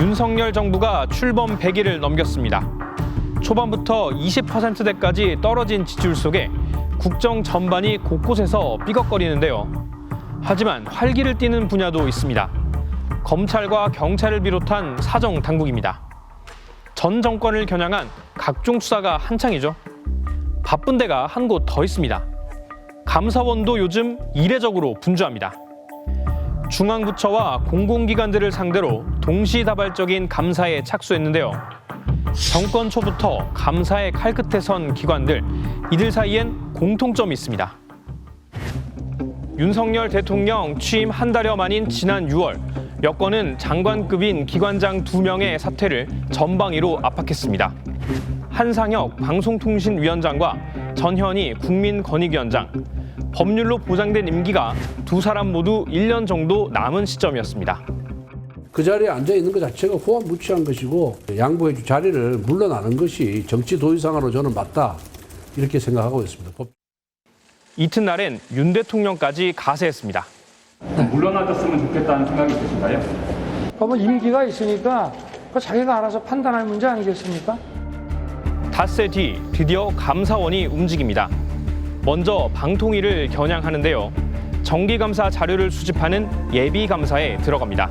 윤석열 정부가 출범 100일을 넘겼습니다. 초반부터 20%대까지 떨어진 지지율 속에 국정 전반이 곳곳에서 삐걱거리는데요. 하지만 활기를 띠는 분야도 있습니다. 검찰과 경찰을 비롯한 사정 당국입니다. 전 정권을 겨냥한 각종 수사가 한창이죠. 바쁜 데가 한 곳 더 있습니다. 감사원도 요즘 이례적으로 분주합니다. 중앙부처와 공공기관들을 상대로 동시다발적인 감사에 착수했는데요. 정권 초부터 감사에 칼끝에 선 기관들, 이들 사이엔 공통점이 있습니다. 윤석열 대통령 취임 한 달여 만인 지난 6월, 여권은 장관급인 기관장 두명의 사퇴를 전방위로 압박했습니다. 한상혁 방송통신위원장과 전현희 국민권익위원장, 법률로 보장된 임기가 두 사람 모두 1년 정도 남은 시점이었습니다. 그 자리에 앉아 있는 것 자체가 호환무치한 것이고 양보해 줄 자리를 물러나는 것이 정치 도의상으로 저는 맞다 이렇게 생각하고 있습니다. 법- 이튿날엔 윤 대통령까지 가세했습니다. 물러나줬으면 좋겠다는 생각이 드신가요? 법은 임기가 있으니까 그 자기가 알아서 판단할 문제 아니겠습니까? 닷새 뒤 드디어 감사원이 움직입니다. 먼저 방통위를 겨냥하는데요. 정기감사 자료를 수집하는 예비감사에 들어갑니다.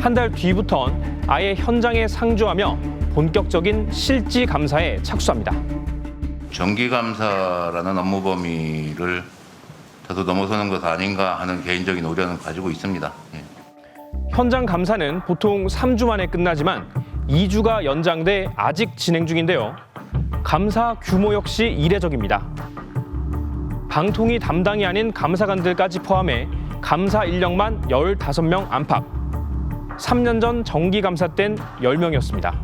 한 달 뒤부턴 아예 현장에 상주하며 본격적인 실지 감사에 착수합니다. 정기감사라는 업무 범위를 다소 넘어서는 것 아닌가 하는 개인적인 우려는 가지고 있습니다. 예. 현장 감사는 보통 3주 만에 끝나지만 2주가 연장돼 아직 진행 중인데요. 감사 규모 역시 이례적입니다. 방통위 담당이 아닌 감사관들까지 포함해 감사 인력만 15명 안팎. 3년 전 정기 감사 땐 10명이었습니다.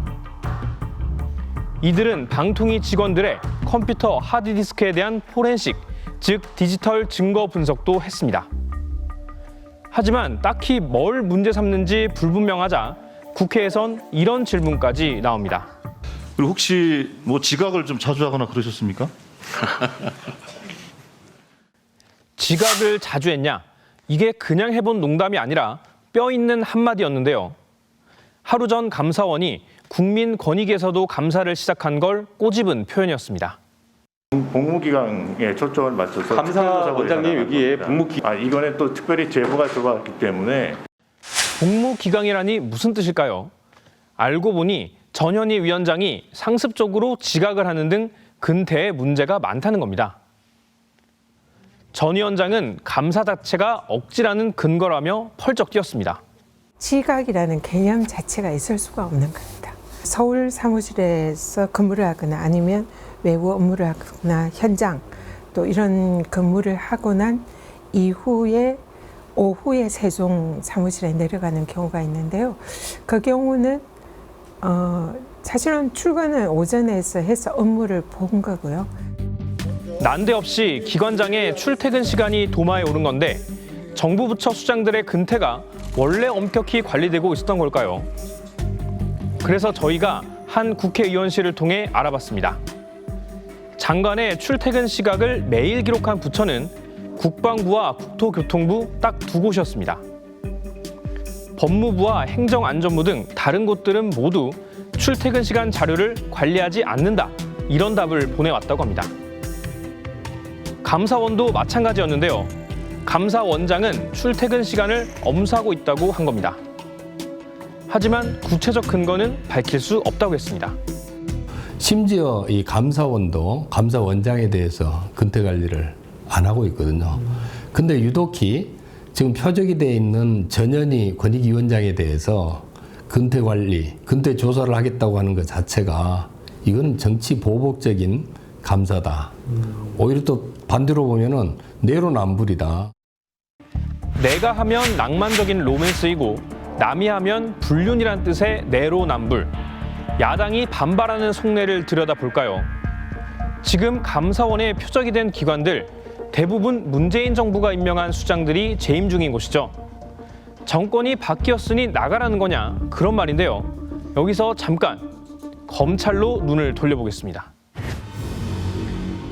이들은 방통위 직원들의 컴퓨터 하드디스크에 대한 포렌식, 즉 디지털 증거 분석도 했습니다. 하지만 딱히 뭘 문제 삼는지 불분명하자 국회에선 이런 질문까지 나옵니다. 그리고 혹시 뭐 지각을 좀 자주 하거나 그러셨습니까? 지각을 자주 했냐? 이게 그냥 해본 농담이 아니라 뼈 있는 한마디였는데요. 하루 전 감사원이 국민권익에서도 감사를 시작한 걸 꼬집은 표현이었습니다. 복무기강에 초점을 맞춰서 감사 원장님 여기에 겁니다. 복무 기- 아 이번에 또 특별히 제보가 들어왔기 때문에 복무기강이라니 무슨 뜻일까요? 알고 보니 전현희 위원장이 상습적으로 지각을 하는 등 근태에 문제가 많다는 겁니다. 전 위원장은 감사 자체가 억지라는 근거라며 펄쩍 뛰었습니다. 지각이라는 개념 자체가 있을 수가 없는 겁니다. 서울 사무실에서 근무를 하거나 아니면 외부 업무를 하거나 현장 또 이런 근무를 하고 난 이후에 오후에 세종 사무실에 내려가는 경우가 있는데요. 그 경우는 어, 사실은 출근은 오전에서 해서 업무를 본 거고요. 난데없이 기관장의 출퇴근 시간이 도마에 오른 건데 정부 부처 수장들의 근태가 원래 엄격히 관리되고 있었던 걸까요? 그래서 저희가 한 국회의원실을 통해 알아봤습니다. 장관의 출퇴근 시각을 매일 기록한 부처는 국방부와 국토교통부 딱 두 곳이었습니다. 법무부와 행정안전부 등 다른 곳들은 모두 출퇴근 시간 자료를 관리하지 않는다. 이런 답을 보내왔다고 합니다. 감사원도 마찬가지였는데요. 감사원장은 출퇴근 시간을 엄수하고 있다고 한 겁니다. 하지만 구체적 근거는 밝힐 수 없다고 했습니다. 심지어 이 감사원도 감사원장에 대해서 근태 관리를 안 하고 있거든요. 근데 유독히 지금 표적이 돼 있는 전현희 권익위원장에 대해서 근태 관리, 근태 조사를 하겠다고 하는 것 자체가 이거는 정치 보복적인 감사다. 오히려 또 반대로 보면은 내로남불이다. 내가 하면 낭만적인 로맨스이고 남이 하면 불륜이란 뜻의 내로남불. 야당이 반발하는 속내를 들여다볼까요? 지금 감사원의 표적이 된 기관들 대부분 문재인 정부가 임명한 수장들이 재임 중인 곳이죠. 정권이 바뀌었으니 나가라는 거냐 그런 말인데요. 여기서 잠깐 검찰로 눈을 돌려보겠습니다.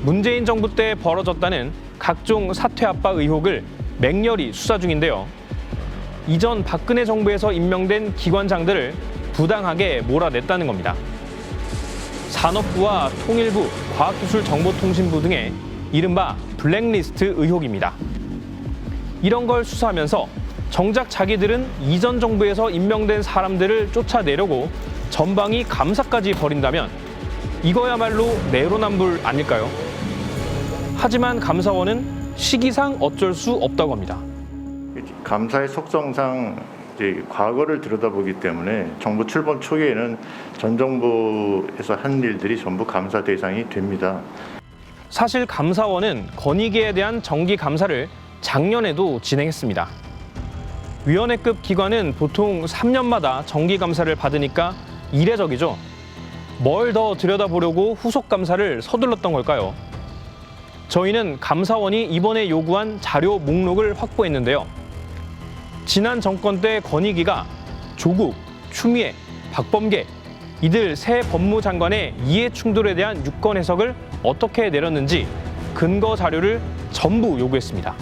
문재인 정부 때 벌어졌다는 각종 사퇴 압박 의혹을 맹렬히 수사 중인데요. 이전 박근혜 정부에서 임명된 기관장들을 부당하게 몰아냈다는 겁니다. 산업부와 통일부, 과학기술정보통신부 등의 이른바 블랙리스트 의혹입니다. 이런 걸 수사하면서 정작 자기들은 이전 정부에서 임명된 사람들을 쫓아내려고 전방위 감사까지 벌인다면 이거야말로 내로남불 아닐까요? 하지만 감사원은 시기상 어쩔 수 없다고 합니다. 감사의 속성상 이제 과거를 들여다보기 때문에 정부 출범 초기에는 전 정부에서 한 일들이 전부 감사 대상이 됩니다. 사실 감사원은 건의계에 대한 정기 감사를 작년에도 진행했습니다. 위원회급 기관은 보통 3년마다 정기 감사를 받으니까 이례적이죠. 뭘 더 들여다보려고 후속 감사를 서둘렀던 걸까요? 저희는 감사원이 이번에 요구한 자료 목록을 확보했는데요. 지난 정권 때 건의기가 조국, 추미애, 박범계 이들 새 법무장관의 이해 충돌에 대한 유권 해석을 어떻게 내렸는지 근거 자료를 전부 요구했습니다.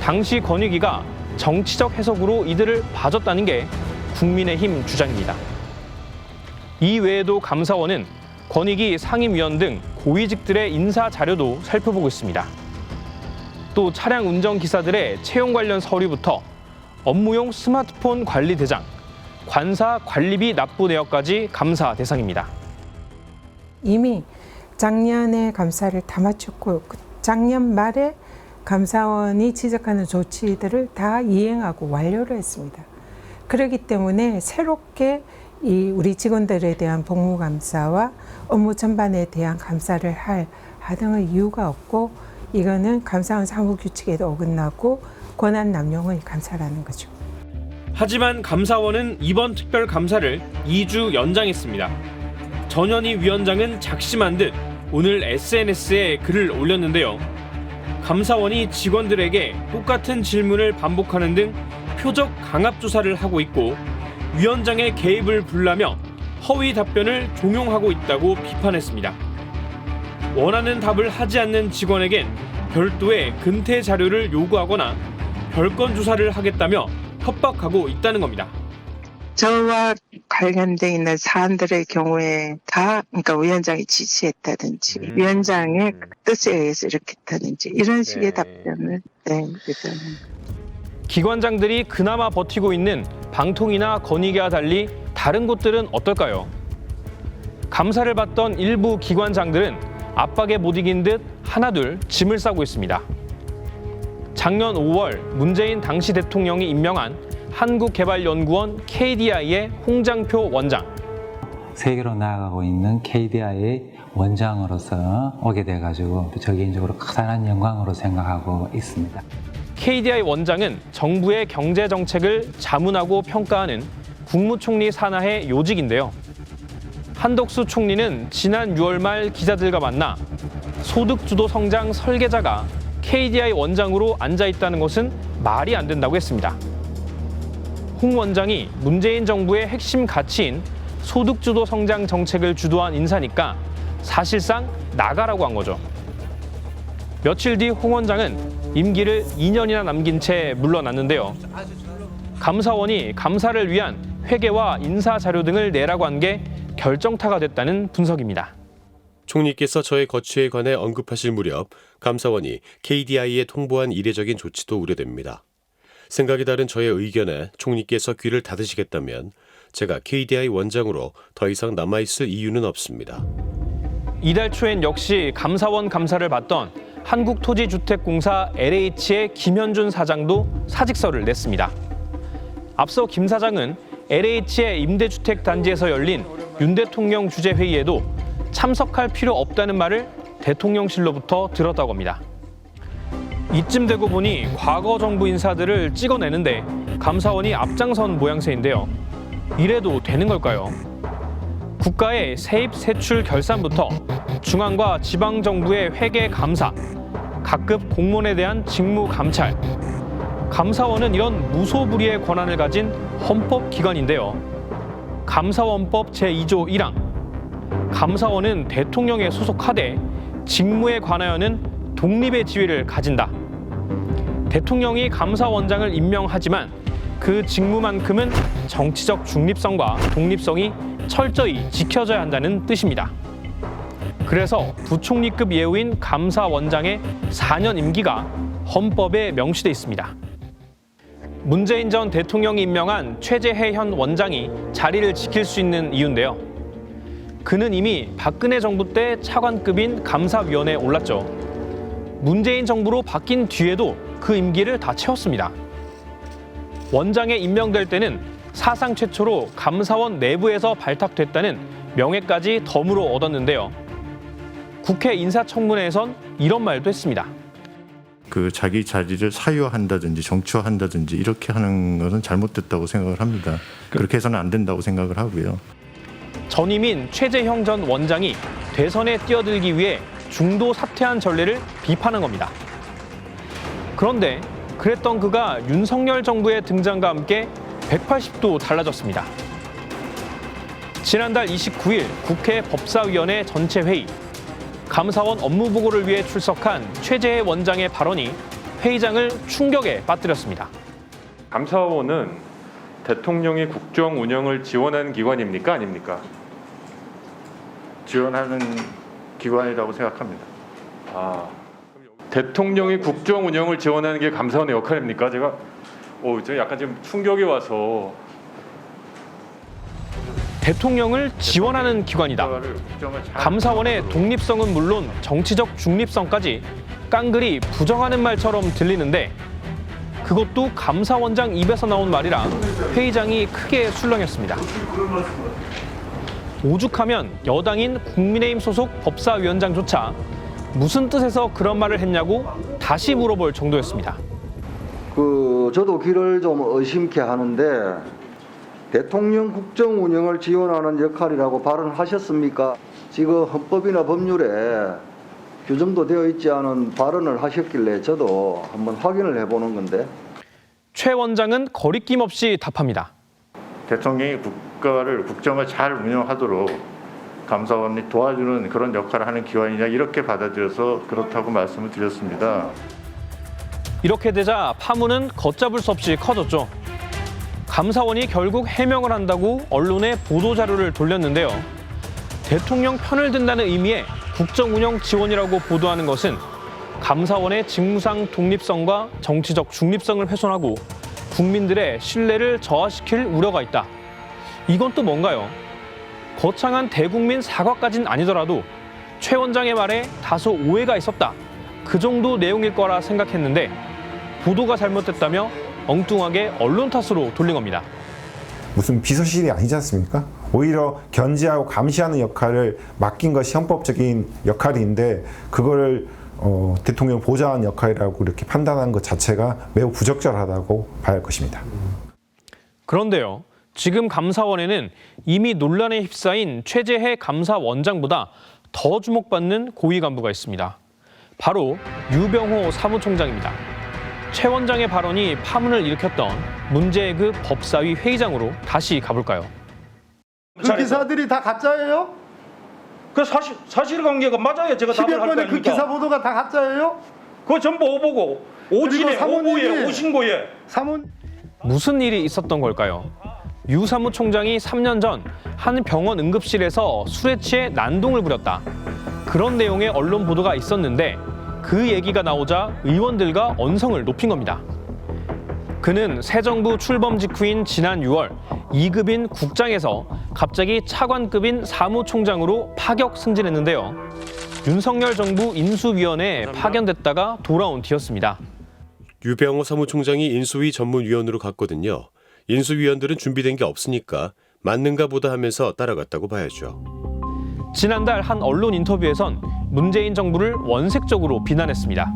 당시 건의기가 정치적 해석으로 이들을 봐줬다는 게 국민의힘 주장입니다. 이 외에도 감사원은 권익위 상임위원 등 고위직들의 인사 자료도 살펴보고 있습니다. 또 차량 운전 기사들의 채용 관련 서류부터 업무용 스마트폰 관리 대장, 관사 관리비 납부 내역까지 감사 대상입니다. 이미 작년에 감사를 다 마쳤고 그 작년 말에 감사원이 지적하는 조치들을 다 이행하고 완료를 했습니다. 그렇기 때문에 새롭게 이 우리 직원들에 대한 복무 감사와 업무 전반에 대한 감사를 할 하등의 이유가 없고 이거는 감사원 사무 규칙에도 어긋나고 권한 남용의 감사라는 거죠. 하지만 감사원은 이번 특별 감사를 2주 연장했습니다. 전현희 위원장은 작심한 듯 오늘 SNS에 글을 올렸는데요. 감사원이 직원들에게 똑같은 질문을 반복하는 등 표적 강압 조사를 하고 있고 위원장의 개입을 불라며 허위 답변을 종용하고 있다고 비판했습니다. 원하는 답을 하지 않는 직원에겐 별도의 근태 자료를 요구하거나 별건 조사를 하겠다며 협박하고 있다는 겁니다. 저와 관련돼 있는 사안들의 경우에 다 그러니까 위원장이 지시했다든지 음. 위원장의 뜻에 의해서 이렇게 했다든지 이런 식의 네. 답변을 네 일단은 기관장들이 그나마 버티고 있는 방통이나 건의계와 달리 다른 곳들은 어떨까요? 감사를 받던 일부 기관장들은 압박에 못 이긴 듯 하나둘 짐을 싸고 있습니다. 작년 5월 문재인 당시 대통령이 임명한 한국개발연구원 KDI의 홍장표 원장. 세계로 나아가고 있는 KDI의 원장으로서 오게 돼가지고 저 개인적으로 커다란 영광으로 생각하고 있습니다. KDI 원장은 정부의 경제 정책을 자문하고 평가하는 국무총리 산하의 요직인데요. 한덕수 총리는 지난 6월 말 기자들과 만나 소득주도 성장 설계자가 KDI 원장으로 앉아 있다는 것은 말이 안 된다고 했습니다. 홍 원장이 문재인 정부의 핵심 가치인 소득주도 성장 정책을 주도한 인사니까 사실상 나가라고 한 거죠. 며칠 뒤 홍 원장은 임기를 2년이나 남긴 채 물러났는데요. 감사원이 감사를 위한 회계와 인사 자료 등을 내라고 한 게 결정타가 됐다는 분석입니다. 총리께서 저의 거취에 관해 언급하실 무렵 감사원이 KDI에 통보한 이례적인 조치도 우려됩니다. 생각이 다른 저의 의견에 총리께서 귀를 닫으시겠다면 제가 KDI 원장으로 더 이상 남아있을 이유는 없습니다. 이달 초엔 역시 감사원 감사를 받던 한국토지주택공사 LH의 김현준 사장도 사직서를 냈습니다. 앞서 김 사장은 LH의 임대주택 단지에서 열린 윤 대통령 주재 회의에도 참석할 필요 없다는 말을 대통령실로부터 들었다고 합니다. 이쯤 되고 보니 과거 정부 인사들을 찍어내는데 감사원이 앞장선 모양새인데요. 이래도 되는 걸까요? 국가의 세입 세출 결산부터 중앙과 지방 정부의 회계 감사, 각급 공무원에 대한 직무 감찰. 감사원은 이런 무소불위의 권한을 가진 헌법 기관인데요. 감사원법 제2조 1항. 감사원은 대통령에 소속하되 직무에 관하여는 독립의 지위를 가진다. 대통령이 감사원장을 임명하지만 그 직무만큼은 정치적 중립성과 독립성이 철저히 지켜져야 한다는 뜻입니다. 그래서 부총리급 예우인 감사원장의 4년 임기가 헌법에 명시돼 있습니다. 문재인 전 대통령이 임명한 최재해 현 원장이 자리를 지킬 수 있는 이유인데요. 그는 이미 박근혜 정부 때 차관급인 감사위원회에 올랐죠. 문재인 정부로 바뀐 뒤에도 그 임기를 다 채웠습니다. 원장에 임명될 때는 사상 최초로 감사원 내부에서 발탁됐다는 명예까지 덤으로 얻었는데요. 국회 인사청문회에선 이런 말도 했습니다. 그 자기 자리를 사유한다든지 정치화한다든지 이렇게 하는 것은 잘못됐다고 생각을 합니다. 그렇게 해서는 안 된다고 생각을 하고요. 전임인 최재형 전 원장이 대선에 뛰어들기 위해 중도 사퇴한 전례를 비판한 겁니다. 그런데 그랬던 그가 윤석열 정부의 등장과 함께 180도 달라졌습니다. 지난달 29일 국회 법사위원회 전체 회의 감사원 업무 보고를 위해 출석한 최재해 원장의 발언이 회의장을 충격에 빠뜨렸습니다. 감사원은 대통령이 국정 운영을 지원하는 기관입니까 아닙니까? 지원하는 기관이라고 생각합니다. 아, 대통령이 국정 운영을 지원하는 게 감사원의 역할입니까? 제가 오, 저 약간 지금 충격이 와서 대통령을 지원하는 기관이다. 감사원의 독립성은 물론 정치적 중립성까지 깡그리 부정하는 말처럼 들리는데 그것도 감사원장 입에서 나온 말이라 회의장이 크게 술렁였습니다. 오죽하면 여당인 국민의힘 소속 법사위원장조차 무슨 뜻에서 그런 말을 했냐고 다시 물어볼 정도였습니다. 그 저도 귀를 좀 의심케 하는데 대통령 국정 운영을 지원하는 역할이라고 발언하셨습니까? 지금 헌법이나 법률에 규정도 되어 있지 않은 발언을 하셨길래 저도 한번 확인을 해보는 건데 최 원장은 거리낌 없이 답합니다. 대통령이 국가를 국정을 잘 운영하도록 감사원이 도와주는 그런 역할을 하는 기관이냐 이렇게 받아들여서 그렇다고 말씀을 드렸습니다. 이렇게 되자 파문은 걷잡을 수 없이 커졌죠. 감사원이 결국 해명을 한다고 언론에 보도 자료를 돌렸는데요. 대통령 편을 든다는 의미의 국정 운영 지원이라고 보도하는 것은 감사원의 직무상 독립성과 정치적 중립성을 훼손하고 국민들의 신뢰를 저하시킬 우려가 있다. 이건 또 뭔가요? 거창한 대국민 사과까진 아니더라도 최 원장의 말에 다소 오해가 있었다. 그 정도 내용일 거라 생각했는데 보도가 잘못됐다며 엉뚱하게 언론 탓으로 돌린 겁니다. 무슨 비서실이 아니지 않습니까? 오히려 견제하고 감시하는 역할을 맡긴 것이 헌법적인 역할인데 그거를 어, 대통령 보좌한 역할이라고 이렇게 판단한 것 자체가 매우 부적절하다고 봐야 할 것입니다. 그런데요. 지금 감사원에는 이미 논란에 휩싸인 최재해 감사원장보다 더 주목받는 고위 간부가 있습니다. 바로 유병호 사무총장입니다. 최 원장의 발언이 파문을 일으켰던 문제의 그 법사위 회의장으로 다시 가볼까요? 그 기사들이 다 가짜예요? 그 사실 사실관계가 맞아야 제가 답을 할 10여 거 건의 그 아닙니까? 기사 보도가 다 가짜예요? 그거 전부 오보고 오진에 사모님이- 오보에 오신고에 사모 무슨 일이 있었던 걸까요? 유 사무총장이 3년 전 한 병원 응급실에서 술에 취해 난동을 부렸다. 그런 내용의 언론 보도가 있었는데 그 얘기가 나오자 의원들과 언성을 높인 겁니다. 그는 새 정부 출범 직후인 지난 6월 2급인 국장에서 갑자기 차관급인 사무총장으로 파격 승진했는데요. 윤석열 정부 인수위원회에 파견됐다가 돌아온 뒤였습니다. 유병호 사무총장이 인수위 전문위원으로 갔거든요. 인수위원들은 준비된 게 없으니까 맞는가 보다 하면서 따라갔다고 봐야죠. 지난달 한 언론 인터뷰에선 문재인 정부를 원색적으로 비난했습니다.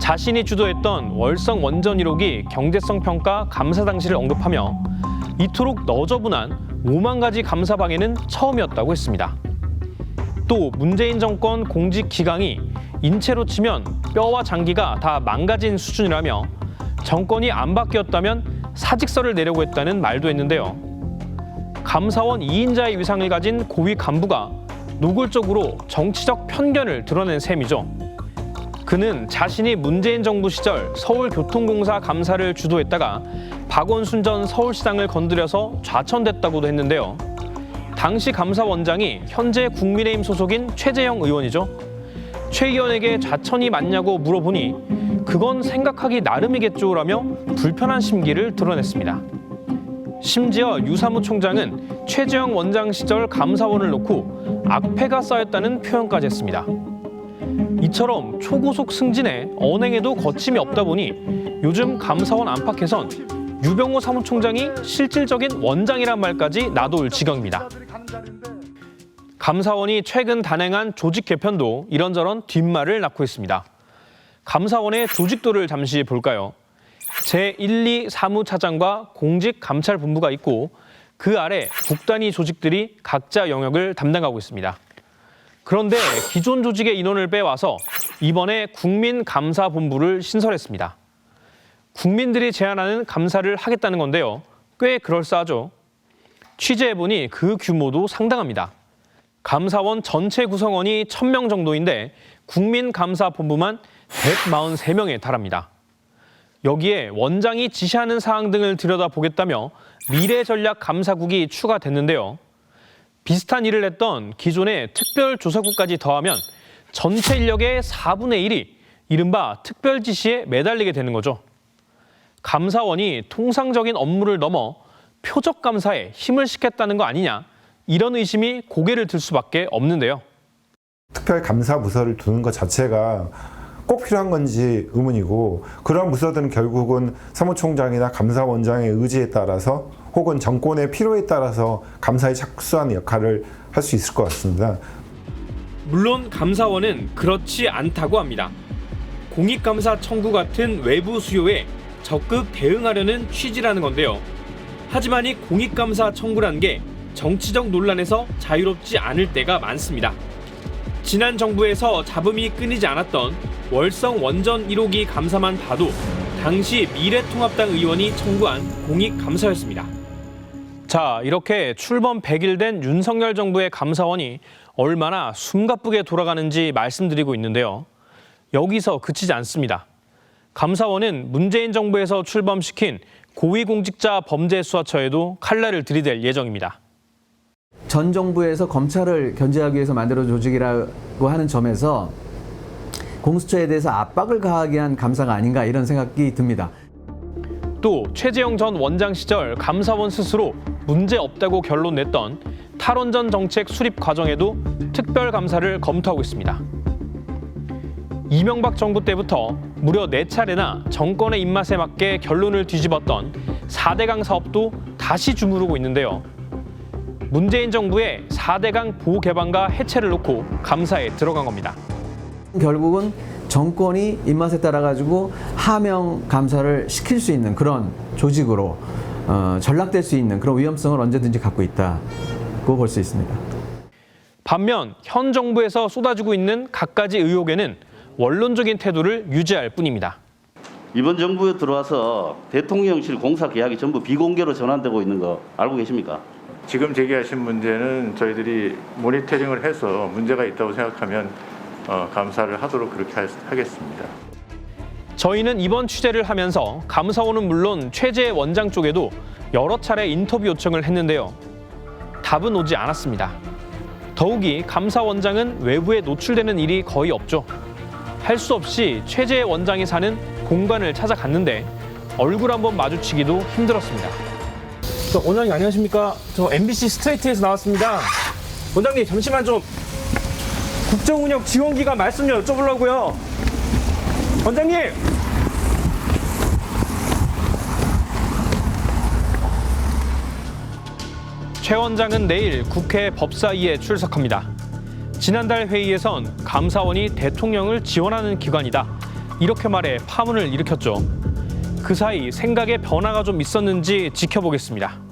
자신이 주도했던 월성 원전 1호기 경제성 평가 감사 당시를 언급하며 이토록 너저분한 5만 가지 감사 방해는 처음이었다고 했습니다. 또 문재인 정권 공직 기강이 인체로 치면 뼈와 장기가 다 망가진 수준이라며 정권이 안 바뀌었다면 사직서를 내려고 했다는 말도 했는데요. 감사원 2인자의 위상을 가진 고위 간부가 노골적으로 정치적 편견을 드러낸 셈이죠. 그는 자신이 문재인 정부 시절 서울교통공사 감사를 주도했다가 박원순 전 서울시장을 건드려서 좌천됐다고도 했는데요. 당시 감사원장이 현재 국민의힘 소속인 최재형 의원이죠. 최 의원에게 좌천이 맞냐고 물어보니 그건 생각하기 나름이겠죠라며 불편한 심기를 드러냈습니다. 심지어 유사무 총장은 최재형 원장 시절 감사원을 놓고 악패가 쌓였다는 표현까지 했습니다. 이처럼 초고속 승진에 언행에도 거침이 없다 보니 요즘 감사원 안팎에선 유병호 사무총장이 실질적인 원장이란 말까지 나돌 지경입니다. 감사원이 최근 단행한 조직 개편도 이런저런 뒷말을 낳고 있습니다. 감사원의 조직도를 잠시 볼까요? 제1, 2 사무차장과 공직감찰본부가 있고 그 아래 국단위 조직들이 각자 영역을 담당하고 있습니다. 그런데 기존 조직의 인원을 빼와서 이번에 국민감사본부를 신설했습니다. 국민들이 제안하는 감사를 하겠다는 건데요. 꽤 그럴싸하죠. 취재해보니 그 규모도 상당합니다. 감사원 전체 구성원이 1000명 정도인데 국민감사본부만 143명에 달합니다. 여기에 원장이 지시하는 사항 등을 들여다보겠다며 미래전략감사국이 추가됐는데요. 비슷한 일을 했던 기존의 특별조사국까지 더하면 전체 인력의 4분의 1이 이른바 특별지시에 매달리게 되는 거죠. 감사원이 통상적인 업무를 넘어 표적감사에 힘을 싣겠다는 거 아니냐 이런 의심이 고개를 들 수밖에 없는데요. 특별 감사 부서를 두는 것 자체가 꼭 필요한 건지 의문이고 그런 부서들은 결국은 사무총장이나 감사원장의 의지에 따라서 혹은 정권의 필요에 따라서 감사에 착수하는 역할을 할 수 있을 것 같습니다. 물론 감사원은 그렇지 않다고 합니다. 공익감사 청구 같은 외부 수요에 적극 대응하려는 취지라는 건데요. 하지만 이 공익감사 청구라는 게 정치적 논란에서 자유롭지 않을 때가 많습니다. 지난 정부에서 잡음이 끊이지 않았던 월성 원전 1호기 감사만 봐도 당시 미래통합당 의원이 청구한 공익 감사였습니다. 자, 이렇게 출범 100일 된 윤석열 정부의 감사원이 얼마나 숨가쁘게 돌아가는지 말씀드리고 있는데요. 여기서 그치지 않습니다. 감사원은 문재인 정부에서 출범시킨 고위공직자 범죄수사처에도 칼날을 들이댈 예정입니다. 전 정부에서 검찰을 견제하기 위해서 만들어 조직이라고 하는 점에서 공수처에 대해서 압박을 가하게 한 감사가 아닌가 이런 생각이 듭니다. 또 최재형 전 원장 시절 감사원 스스로 문제 없다고 결론 냈던 탈원전 정책 수립 과정에도 특별 감사를 검토하고 있습니다. 이명박 정부 때부터 무려 네차례나 정권의 입맛에 맞게 결론을 뒤집었던 4대강 사업도 다시 주무르고 있는데요. 문재인 정부의 4대강 보호 개방과 해체를 놓고 감사에 들어간 겁니다. 결국은 정권이 입맛에 따라 가지고 하명 감사를 시킬 수 있는 그런 조직으로 어, 전락될 수 있는 그런 위험성을 언제든지 갖고 있다고 볼 수 있습니다. 반면 현 정부에서 쏟아지고 있는 갖가지 의혹에는 원론적인 태도를 유지할 뿐입니다. 이번 정부에 들어와서 대통령실 공사 계약이 전부 비공개로 전환되고 있는 거 알고 계십니까? 지금 제기하신 문제는 저희들이 모니터링을 해서 문제가 있다고 생각하면 어, 감사를 하도록 그렇게 하, 하겠습니다. 저희는 이번 취재를 하면서 감사원은 물론 최재 원장 쪽에도 여러 차례 인터뷰 요청을 했는데요. 답은 오지 않았습니다. 더욱이 감사원장은 외부에 노출되는 일이 거의 없죠. 할 수 없이 최재 원장이 사는 공간을 찾아갔는데 얼굴 한번 마주치기도 힘들었습니다. 원장님 안녕하십니까? 저 MBC 스트레이트에서 나왔습니다. 원장님 잠시만 좀 국정운영 지원기간 말씀 좀 여쭤보려고요. 원장님. 최 원장은 내일 국회 법사위에 출석합니다. 지난달 회의에선 감사원이 대통령을 지원하는 기관이다. 이렇게 말해 파문을 일으켰죠. 그 사이 생각에 변화가 좀 있었는지 지켜보겠습니다.